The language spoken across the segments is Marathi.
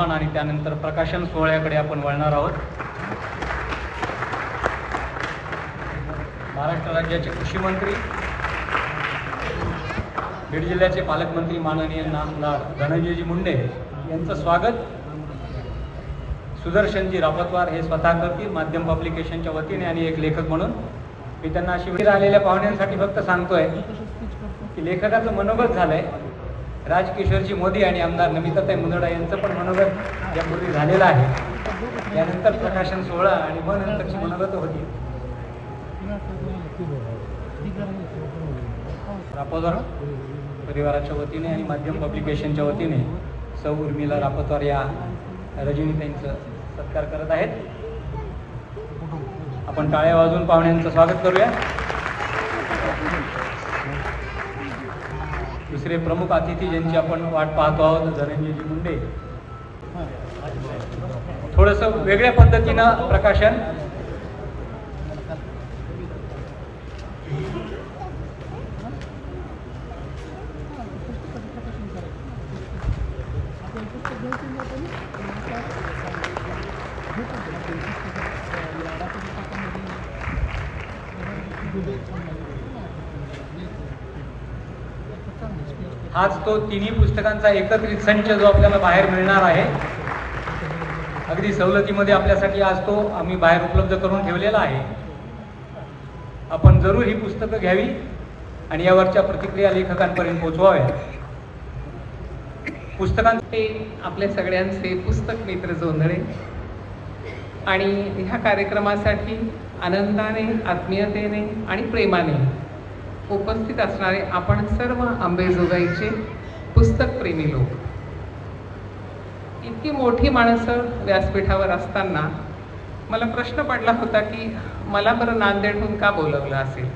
सन्मान आणि त्यानंतर प्रकाशन सोहळ्याकडे आपण वळणार आहोत. महाराष्ट्र राज्याचे कृषी मंत्री बीड जिल्ह्याचे पालकमंत्री माननीय नामदार धनंजयजी मुंडे यांचं स्वागत. सुदर्शनजी रापतवार हे स्वतः करतील माध्यम पब्लिकेशनच्या वतीने आणि एक लेखक म्हणून. मी त्यांना अशी वेळ आलेल्या पाहुण्यांसाठी फक्त सांगतोय की लेखकाचं मनोगत झालंय. राजकिशोरजी मोदी आणि आमदार नमिताताई मुंदडा यांचं पण मनोगत यापूर्वी झालेलं आहे. यानंतर प्रकाशन सोहळा आणि मग नंतरची मनोगत होती. रापतवार परिवाराच्या वतीने आणि माध्यम पब्लिकेशनच्या वतीने सौ उर्मिला रापतवार या रजनीताईंचं सत्कार करत आहेत. आपण टाळ्या वाजवून पाहुण्यांचं स्वागत करूया. दुसरे प्रमुख अतिथी ज्यांची आपण वाट पाहतो आहोत धनंजयजी मुंडे. थोडस वेगळ्या पद्धतीनं प्रकाशन. हाच तो तिन्ही पुस्तकांचा एकत्रित संच जो आपल्याला बाहेर मिळणार आहे. अगदी सवलतीमध्ये आपल्यासाठी आज तो आम्ही बाहेर उपलब्ध करून ठेवलेला आहे. आपण जरूर ही पुस्तकं घ्यावी आणि यावरच्या प्रतिक्रिया लेखकांपर्यंत पोहोचवाव्या. पुस्तकांचे आपल्या सगळ्यांचे पुस्तक मित्र जोंधळे. आणि ह्या कार्यक्रमासाठी आनंदाने आत्मीयतेने आणि प्रेमाने उपस्थित असणारे आपण सर्व आंबेजोगाईचे पुस्तकप्रेमी लोक. इतकी मोठी माणसं व्यासपीठावर असताना मला प्रश्न पडला होता की मला बरं नांदेडहून का बोलवलं असेल?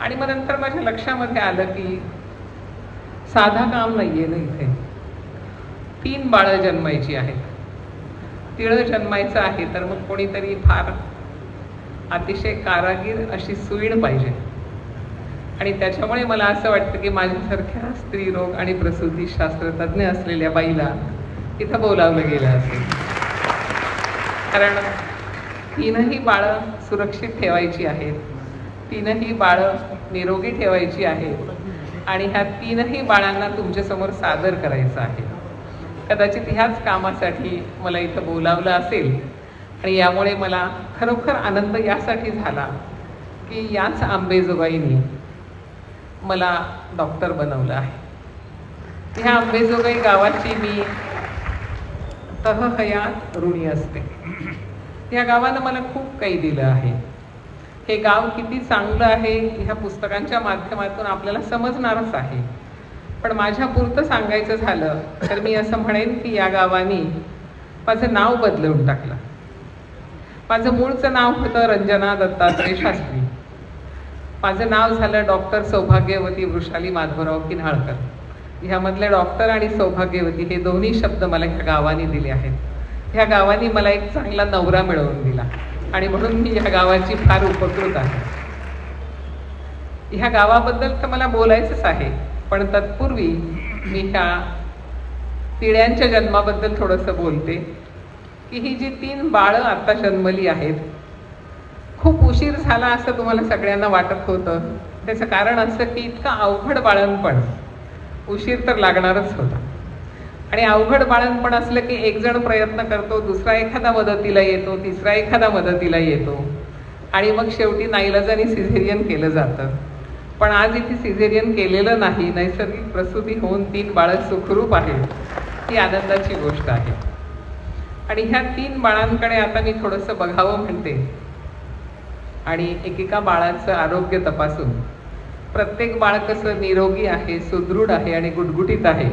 आणि मग नंतर माझ्या लक्षामध्ये आलं की साधा काम नाहीये ना इथे. तीन बाळं जन्मायची आहेत. तिळं जन्मायचं आहे तर मग कोणीतरी फार अतिशय कारागीर अशी सुईण पाहिजे. आणि त्याच्यामुळे मला असं वाटतं की माझ्यासारख्या स्त्रीरोग आणि प्रसूती शास्त्रतज्ञ असलेल्या बाईला इथं बोलावलं गेलं असेल. कारण तीनही बाळं सुरक्षित ठेवायची आहेत. तीनही बाळं निरोगी ठेवायची आहेत. आणि ह्या तीनही बाळांना तुमच्यासमोर सादर करायचं आहे. कदाचित ह्याच कामासाठी मला इथं बोलावलं असेल. आणि यामुळे मला खरोखर आनंद यासाठी झाला की याच आंबेजोगाईनी मला डॉक्टर बनवलं आहे. ह्या आंबेजोगाई गावाची मी तहहयात ऋणी असते. या गावानं मला खूप काही दिलं आहे. हे गाव किती चांगलं आहे ह्या पुस्तकांच्या माध्यमातून आपल्याला समजणारच आहे. पण माझ्या पुरतं सांगायचं झालं तर मी असं म्हणेन की या गावाने माझं नाव बदलवून टाकलं. माझं मूळचं नाव होतं रंजना दत्तात्रय शास्त्री. माझं नाव झालं डॉक्टर सौभाग्यवती वृषाली माधवराव किन्हाळकर. ह्यामधले डॉक्टर आणि सौभाग्यवती हे दोन्ही शब्द मला ह्या गावाने दिले आहेत. ह्या गावाने मला एक चांगला नवरा मिळवून दिला आणि म्हणून मी ह्या गावाची फार उपकृत आहे. ह्या गावाबद्दल तर मला बोलायचंच आहे पण तत्पूर्वी मी ह्या तिळ्यांच्या जन्माबद्दल थोडंसं बोलते की ही जी तीन बाळं आता जन्मली आहेत खूप उशीर झाला असं तुम्हाला सगळ्यांना वाटत होतं. त्याचं कारण असं की इतकं अवघड बाळणपण उशीर तर लागणारच होता. आणि अवघड बाळणपण असलं की एक जण प्रयत्न करतो दुसरा एखादा मदतीला येतो तिसरा एखादा मदतीला येतो. आणि मग शेवटी नाईलाजाने सिझेरियन केलं जातं. पण आज इथे सिझेरियन केलेलं नाही नैसर्गिक प्रसूती होऊन तीन बाळं सुखरूप आहेत ही आनंदाची गोष्ट आहे. आणि ह्या तीन बाळांकडे आता मी थोडंसं बघावं म्हणते. आणि एकेका बाळाचं आरोग्य तपासून. प्रत्येक बाळ कसं निरोगी आहे सुदृढ आहे आणि गुटगुटीत आहे?